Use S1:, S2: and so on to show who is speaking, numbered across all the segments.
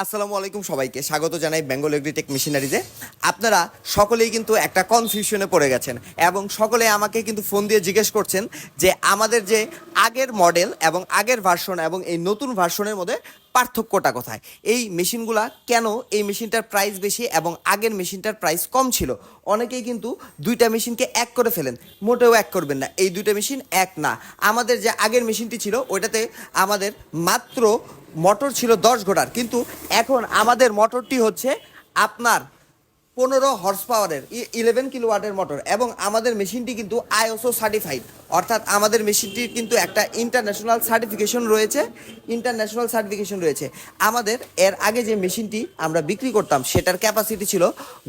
S1: আসসালামু আলাইকুম সবাইকে। স্বাগত জানাই বেঙ্গল এগ্রিটেক মেশিনারিতে। আপনারা সকলেই কিন্তু একটা কনফিউশনে পড়ে গেছেন এবং সকলে আমাকে কিন্তু ফোন দিয়ে জিজ্ঞেস করছেন যে আমাদের যে আগের মডেল এবং আগের ভার্সন এবং এই নতুন ভার্সনের মধ্যে পার্থক্যটা কোথায়? এই মেশিনগুলা কেন এই মেশিনটার প্রাইস বেশি এবং আগের মেশিনটার প্রাইস কম ছিল? অনেকেই কিন্তু দুইটা মেশিনকে এক করে ফেলেন, মোটেও এক করবেন না। এই দুইটা মেশিন এক না। আমাদের যে আগের মেশিনটি ছিল, ওইটাতে আমাদের মাত্র মোটর ছিল দশ ঘোটার কিন্তু এখন আমাদের মোটরটি হচ্ছে আপনার পনেরো হর্স পাওয়ারের ইলেভেন কিলো ওয়াটের মোটর এবং আমাদের মেশিনটি কিন্তু আইওসো সার্টিফাইড অর্থাৎ আমাদের মেশিনটির কিন্তু একটা ইন্টারন্যাশনাল সার্টিফিকেশন রয়েছে ইন্টারন্যাশনাল সার্টিফিকেশন রয়েছে। আমাদের এর আগে যে মেশিনটি আমরা বিক্রি করতাম, সেটার ক্যাপাসিটি ছিল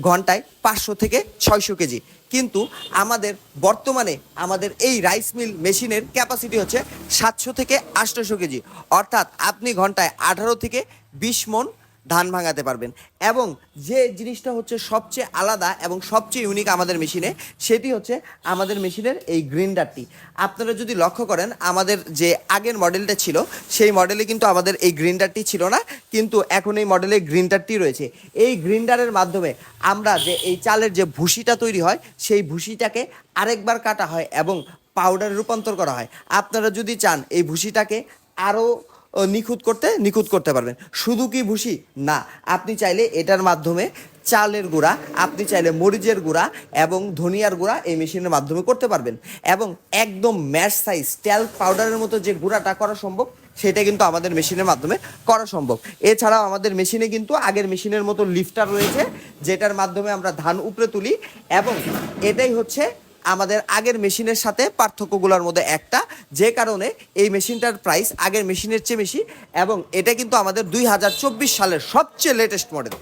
S1: ঘন্টায় পাঁচশো থেকে ছয়শো কেজি। কিন্তু আমাদের বর্তমানে আমাদের এই রাইস মিল মেশিনের ক্যাপাসিটি হচ্ছে সাতশো থেকে আটশোশো কেজি। অর্থাৎ আপনি ঘন্টায় আঠারো থেকে বিশ মন ধান ভাঙাতে পারবেন। এবং যে জিনিসটা হচ্ছে সবচেয়ে আলাদা এবং সবচেয়ে ইউনিক আমাদের মেশিনে সেটি হচ্ছে আমাদের মেশিনের এই গ্রিন্ডারটি আপনারা যদি লক্ষ্য করেন, আমাদের যে আগের মডেলটা ছিল, সেই মডেলে কিন্তু আমাদের এই গ্রিন্ডারটি ছিল না, কিন্তু এখন এই মডেলে গ্রিন্ডারটি রয়েছে। এই গ্রিন্ডারের মাধ্যমে আমরা যে এই চালের যে ভুসিটা তৈরি হয়, সেই ভুসিটাকে আরেকবার কাটা হয় এবং পাউডারে রূপান্তর করা হয়। আপনারা যদি চান, এই ভুসিটাকে আরও নিখুঁত করতে নিখুঁত করতে পারবেন। শুধু কি ভুসি না, আপনি চাইলে এটার মাধ্যমে চালের গুঁড়া, আপনি চাইলে মরিচের গুঁড়া এবং ধনিয়ার গুঁড়া এই মেশিনের মাধ্যমে করতে পারবেন। এবং একদম ম্যাশ সাইজ টেল পাউডারের মতো যে গুঁড়াটা করা সম্ভব, সেটা কিন্তু আমাদের মেশিনের মাধ্যমে করা সম্ভব। এছাড়াও আমাদের মেশিনে কিন্তু আগের মেশিনের মতো লিফটার রয়েছে, যেটার মাধ্যমে আমরা ধান উপরে তুলি এবং এটাই হচ্ছে আমাদের আগের মেশিনের সাথে পার্থক্যগুলোর মধ্যে একটা, যে কারণে এই মেশিনটার প্রাইস আগের মেশিনের চেয়ে বেশি এবং এটা কিন্তু আমাদের দুই হাজার চব্বিশ সালের সবচেয়ে লেটেস্ট মডেল